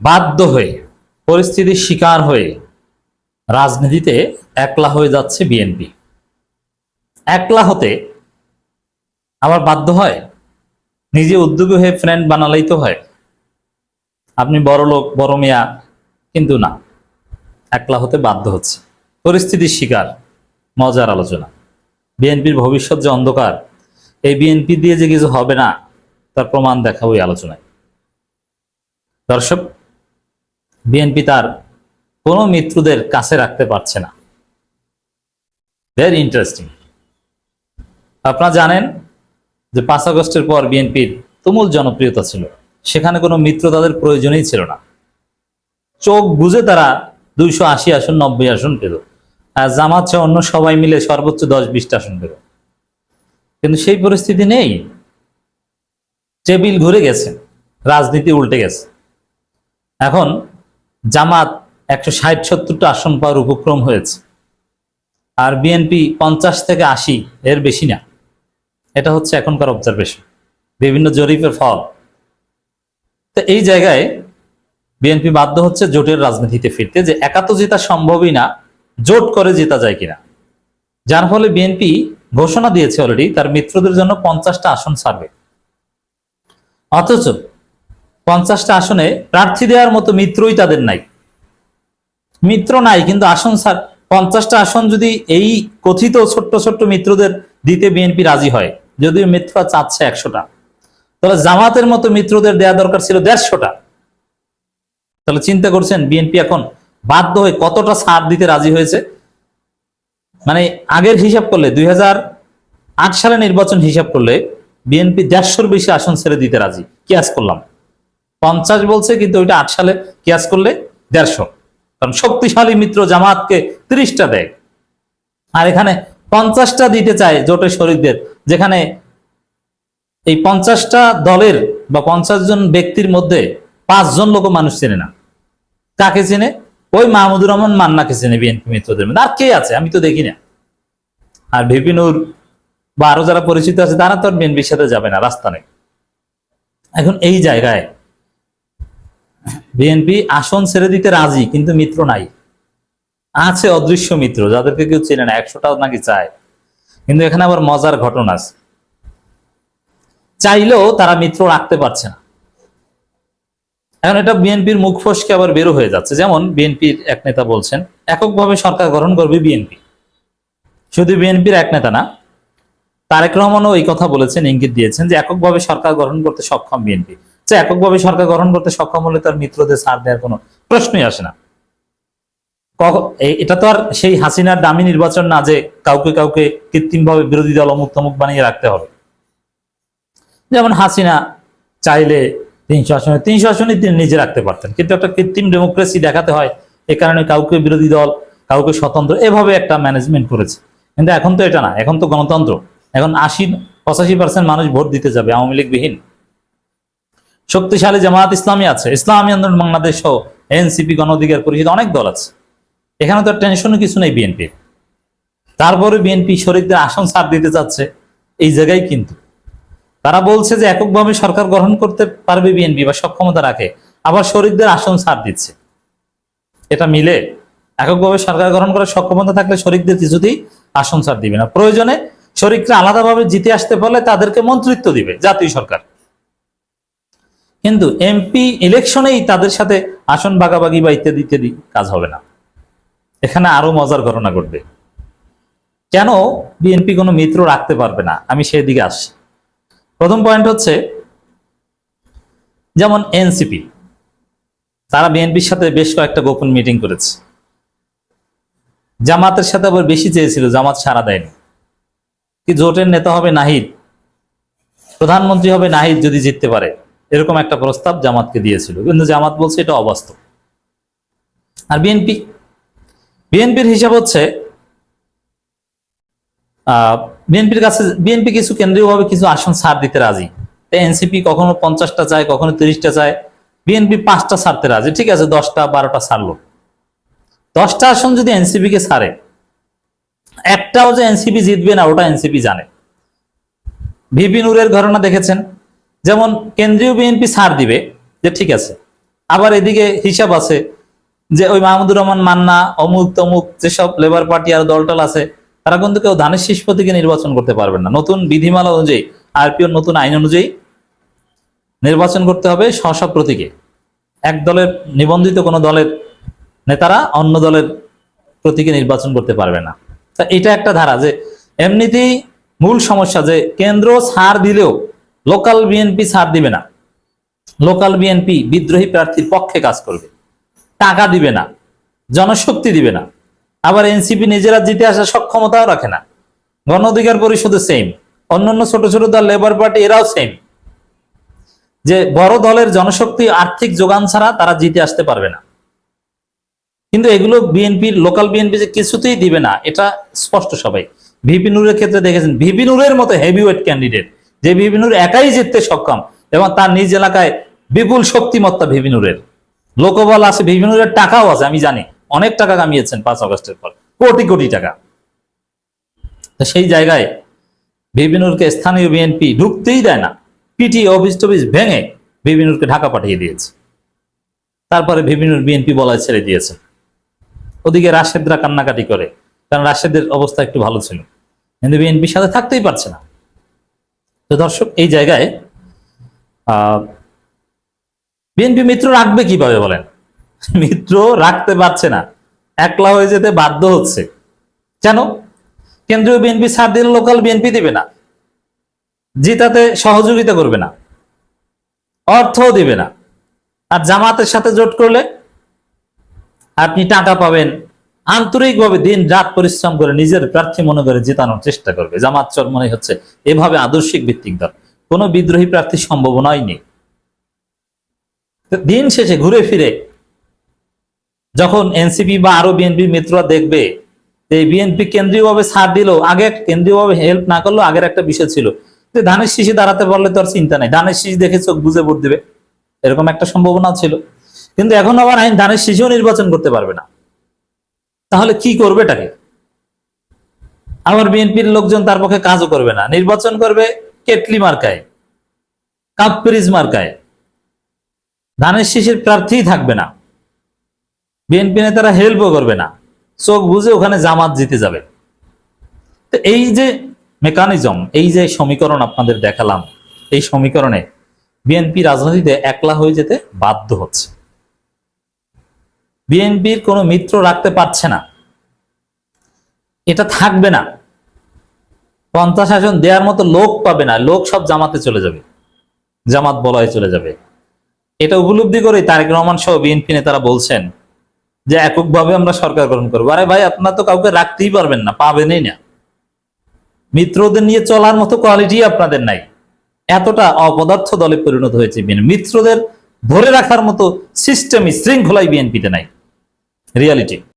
বাধ্য হয়ে, পরিস্থিতির শিকার হয়ে রাজনীতিতে একলা হয়ে যাচ্ছে বিএনপি। একলা হতে আবার বাধ্য হয়, নিজে উদ্যোগী হয়ে ফ্রেন্ড বানালেই তো হয়। আপনি বড় লোক, বড় মেয়া, কিন্তু না, একলা হতে বাধ্য হচ্ছে। পরিস্থিতির শিকার, মজার আলোচনা। বিএনপির ভবিষ্যৎ যে অন্ধকার, এই বিএনপি দিয়ে যে কিছু হবে না, তার প্রমাণ দেখাবো এই আলোচনায়। দর্শক বিএনপি তার কোনো মিত্রদের কাছে রাখতে পারছে না। ভেরি ইন্টারেস্টিং আপনারা জানেন যে পাঁচ আগস্টের পর বিএনপির তুমুল জনপ্রিয়তা ছিল। সেখানে কোনো মিত্র তাদের প্রয়োজনই ছিল না। চোখ বুঝে তারা দুইশো আশি আসন, নব্বই আসন পেল। আর জামাত অন্য সবাই মিলে সর্বোচ্চ দশ বিশটা আসন পেল। কিন্তু সেই পরিস্থিতি নেই। টেবিল ঘুরে গেছে। রাজনীতি উল্টে গেছে। এখন জামাত একশো ষাট, সত্তরটা আসন পাওয়ার উপক্রম হয়েছে। আর বিএনপি পঞ্চাশ থেকে আশি, এর বেশি না। এটা হচ্ছে এখনকার অবজারভেশন বিভিন্ন জরিপের ফল। তো এই জায়গায় বিএনপি বাধ্য হচ্ছে জোটের রাজনীতিতে ফিরতে যে একা তো জেতা সম্ভবই না, জোট করে জেতা যায় কিনা। যার ফলে বিএনপি ঘোষণা দিয়েছে অলরেডি তার মিত্রদের জন্য পঞ্চাশটা আসন ছাড়বে। অথচ পঞ্চাশটা আসনে প্রার্থী দেওয়ার মতো মিত্রই তাদের নাই। মিত্র নাই, কিন্তু আসন ছাড় পঞ্চাশটা আসন যদি এই কথিত ছোট্ট ছোট্ট মিত্রদের দিতে বিএনপি রাজি হয়, যদিও মিত্র চাচ্ছে একশোটা। তাহলে জামাতের মতো মিত্রদের দেওয়া দরকার ছিল দেড়শোটা। তাহলে চিন্তা করছেন বিএনপি এখন বাধ্য হয়ে কতটা ছাড় দিতে রাজি হয়েছে? মানে আগের হিসাব করলে, দুই আট সালে নির্বাচন হিসাব করলে বিএনপি দেড়শোর বেশি আসন ছেড়ে দিতে রাজি। কিয়াস করলাম? পঞ্চাশ বলছে, কিন্তু ওইটা আট সালে কিয়াস করলে দেড়শো। কারণ শক্তিশালী মিত্র জামাতকে তিরিশটা দেয়। আর এখানে পঞ্চাশটা দিতে চায় জোটের শরীরদের, যেখানে এই পঞ্চাশটা দলের বা পঞ্চাশ জন ব্যক্তির মধ্যে পাঁচজন লোক মানুষ চেনে না। কাকে চেনে? ওই মাহমুদুর রহমান মান্নাকে চেনে বিএনপি মিত্রদের মধ্যে। আর কে আছে? আমি তো দেখি না। আর ভিপিনুর বা আরও যারা পরিচিত আছে, তারা তো আর বিএনপির সাথে যাবে না, রাস্তা নেই। এখন এই জায়গায় বিএনপি আসন ছেড়ে দিতে রাজি, কিন্তু মিত্র নাই। আছে অদৃশ্য মিত্র, যাদেরকে কেউ চেনে না, একশোটাও নাকি চায়। কিন্তু এখানে আবার মজার ঘটনা আছে। চাইলেও তারা মিত্র রাখতে পারছে না। এখন এটা বিএনপির মুখ ফসকে আবার বেরো হয়ে যাচ্ছে। যেমন বিএনপির এক নেতা বলছেন, এককভাবে সরকার গঠন করবে বিএনপি। শুধু বিএনপির এক নেতা না, তারেক রহমানও এই কথা বলেছেন, ইঙ্গিত দিয়েছেন যে এককভাবে সরকার গঠন করতে সক্ষম বিএনপি। এককভাবে সরকার গঠন করতে সক্ষম হলে তার মিত্রদের ছাড় দেওয়ার কোনো প্রশ্নই আসে না। এটা তো আর সেই হাসিনার দামি নির্বাচন না যে কাউকে কাউকে কৃত্রিমভাবে বিরোধী দল অমুক তমুক বানিয়ে রাখতে হবে। যেমন হাসিনা চাইলে তিনশো আসনে তিনশো আসনে তিনি নিজে রাখতে পারতেন, কিন্তু একটা কৃত্রিম ডেমোক্রেসি দেখাতে হয় এ কারণে কাউকে বিরোধী দল, কাউকে স্বতন্ত্র এভাবে একটা ম্যানেজমেন্ট করেছে। কিন্তু এখন তো এটা না, এখন তো গণতন্ত্র। এখন আশি, পঁচাশি পার্সেন্ট মানুষ ভোট দিতে যাবে, আওয়ামী লীগ বিহীন। শক্তিশালী জামাত ইসলামী আছে। ইসলামী আন্দোলন বাংলাদেশ সহ এনসিপি গণ অধিকার পরিষদ অনেক দল আছে। এখানে তো টেনশনও কিছু নেই বিএনপি। তারপরে বিএনপি শরীরদের আসন ছাড় দিতে চাচ্ছে, এই জায়গায় কিন্তু। তারা বলছে যে এককভাবে সরকার গ্রহণ করতে পারবে বিএনপি বা সক্ষমতা রাখে, আবার শরীরদের আসন ছাড় দিচ্ছে। এটা মিলে এককভাবে সরকার গ্রহণ করার সক্ষমতা থাকলে শরিকদের কিছুতেই আসন ছাড় দিবে না। প্রয়োজনে শরিকরা আলাদাভাবে জিতে আসতে পারলে তাদেরকে মন্ত্রিত্ব দিবে জাতীয় সরকার। কিন্তু এমপি ইলেকশনেই তাদের সাথে আসন ভাগাভাগি বা ইত্যাদি ইত্যাদি কাজ হবে না। এখানে আরও মজার ঘটনা ঘটবে। কেন বিএনপি কোনো মিত্র রাখতে পারবে না? আমি সেই দিকে আসছি। প্রথম পয়েন্ট হচ্ছে, যেমন এনসিপি তারা বিএনপির সাথে বেশ কয়েকটা গোপন মিটিং করেছে। জামাতের সাথে আবার বেশি চেয়েছিল, জামাত সাড়া দেয়নি। কি জোটের নেতা হবে নাহিদ? প্রধানমন্ত্রী হবে নাহিদ যদি জিততে পারে। এরকম একটা প্রস্তাব জামাতকে দিয়েছিল। কিন্তু জামাত বলছে এটা অবাস্তব। আর বিএনপি? বিএনপির হিসাব হচ্ছে বিএনপির কাছে, বিএনপি কিছু কেন্দ্রীয়ভাবে কিছু আসন ছাড় দিতে রাজি। তাই এনসিপি কখনো পঞ্চাশটা চায়, কখনো তিরিশটা চায়। বিএনপি পাঁচটা ছাড়তে রাজি। ঠিক আছে, দশটা, বারোটা ছাড়লো। দশটা আসন যদি এনসিপি কে ছাড়ে, একটাও যে এনসিপি জিতবে না, ওটা এনসিপি জানে। ভিপি নুরের ঘটনা দেখেছেন। যেমন কেন্দ্রীয় বিএনপি ছাড় দিবে, যে ঠিক আছে। আবার এদিকে হিসাব আছে যে ওই মাহমুদুর রহমান, মান্না, অমুক তমুক যেসব লেবার পার্টি আর দলটল আছে, তারা কিন্তু কেউ ধানের শীষ প্রতীকে নির্বাচন করতে পারবেন না। নতুন বিধিমালা অনুযায়ী আরপিওর নতুন আইন অনুযায়ী নির্বাচন করতে হবে স্ব প্রতীকে। এক দলের নিবন্ধিত কোনো দলের নেতারা অন্য দলের প্রতীকে নির্বাচন করতে পারবে না। তা এটা একটা ধারা যে এমনিতেই মূল সমস্যা যে কেন্দ্র ছাড় দিলেও লোকাল বিএনপি ছাড় দিবে না। লোকাল বিএনপি বিদ্রোহী প্রার্থীর পক্ষে কাজ করবে। টাকা দিবে না। জনশক্তি দিবে না। আবার এনসিপি নিজেরা জিতে আসার সক্ষমতাও রাখে না। গণ অধিকার পরিষদও সেম অন্যান্য ছোট ছোট দল লেবার পার্টি এরাও সেম যে বড় দলের জনশক্তি, আর্থিক যোগান ছাড়া তারা জিতে আসতে পারবে না। কিন্তু এগুলো বিএনপির লোকাল বিএনপি যে কিছুতেই দিবে না, এটা স্পষ্ট সবাই। ভিপি নুরের ক্ষেত্রে দেখেছেন, ভিপি নুরের মতো হেভিওয়েট ক্যান্ডিডেট যে ভিপি নূর একাই জিততে সক্ষম এবং তার নিজ এলাকায় বিপুল শক্তিমত্তা ভিবিনুরের লোকবল আছে ভিবিনুরের টাকাও আছে, আমি জানি। অনেক টাকা কামিয়েছেন পাঁচ আগস্টের পর। কোটি কোটি টাকা। সেই জায়গায় ভিপিনুরকে স্থানীয় বিএনপি ঢুকতেই দেয় না। পিটি অফিস টফিস ভেঙে ভিপিনুরকে ঢাকা পাঠিয়ে দিয়েছে। তারপরে ভিপিনুর বিএনপি বলায় ছেড়ে দিয়েছে। ওদিকে রাশেদরা কান্নাকাটি করে, কারণ রাশেদের অবস্থা একটু ভালো ছিল। কিন্তু বিএনপির সাথে থাকতেই পারছে না। তো দর্শক, এই জায়গায় বিএনপি মিত্র রাখবে কীভাবে বলেন? মিত্র রাখতে পারছে না। একলা হয়ে যেতে বাধ্য হচ্ছে। কেন? কেন্দ্রীয় বিএনপি ছাড় দিলে লোকাল বিএনপি দিবে না। জিতাতে সহযোগিতা করবে না। অর্থও দিবে না। আর জামাতের সাথে জোট করলে আপনি টাকা পাবেন আন্তরিকভাবে দিন রাত পরিশ্রম করে নিজের প্রার্থী মনে করে জেতানোর চেষ্টা করবে। জামাত চর মনে হচ্ছে এভাবে আদর্শিক ভিত্তিক দল। কোনো বিদ্রোহী প্রার্থীর সম্ভাবনাই নেই দিন শেষে ঘুরে ফিরে যখন এনসিপি বা আরও বিএনপি মিত্ররা দেখবে যে বিএনপি কেন্দ্রীয়ভাবে ছাড় দিল, আগে কেন্দ্রীয়ভাবে হেল্প না করলেও আগের একটা বিষয় ছিল। যে ধানের শীষে দাঁড়াতে পারলে তো আর চিন্তা নাই। ধানের শীষ দেখে চোখ বুঝে ভোট দিবে। এরকম একটা সম্ভাবনা ছিল। কিন্তু এখন আবার আইন ধানের শীষেও নির্বাচন করতে পারবে না। তাহলে কি করবে এটাকে? আবার বিএনপির লোকজন তার পক্ষে কাজও করবে না। নির্বাচন করবে কেটলি মার্কায় কাপ পিরিজ মার্কায়। ধানের শীষের প্রার্থী থাকবে না। বিএনপি নেতারা হেল্পও করবে না। চোখ বুঝে ওখানে জামাত জিতে যাবে। তো এই যে মেকানিজম এই যে সমীকরণ আপনাদের দেখালাম, এই সমীকরণে বিএনপি রাজনীতিতে একলা হয়ে যেতে বাধ্য হচ্ছে। বিএনপির কোনো মিত্র রাখতে পারছে না। এটা থাকবে না। পন্থা শাসন দেওয়ার মতো লোক পাবে না। লোক সব জামাতে চলে যাবে। জামাত বলয়ে চলে যাবে। এটা উপলব্ধি করে তারেক রহমান সহ বিএনপি নেতারা বলছেন যে এককভাবে আমরা সরকার গঠন করব। আরে ভাই, আপনার তো কাউকে রাখতেই পারবেন না, পাবেনই না। মিত্রদের নিয়ে চলার মতো কোয়ালিটি আপনাদের নাই। এতটা অপদার্থ দলে পরিণত হয়েছে মিত্রদের ধরে রাখার মতো সিস্টেমই শৃঙ্খলাই বিএনপিতে নাই। রিয়ালিটি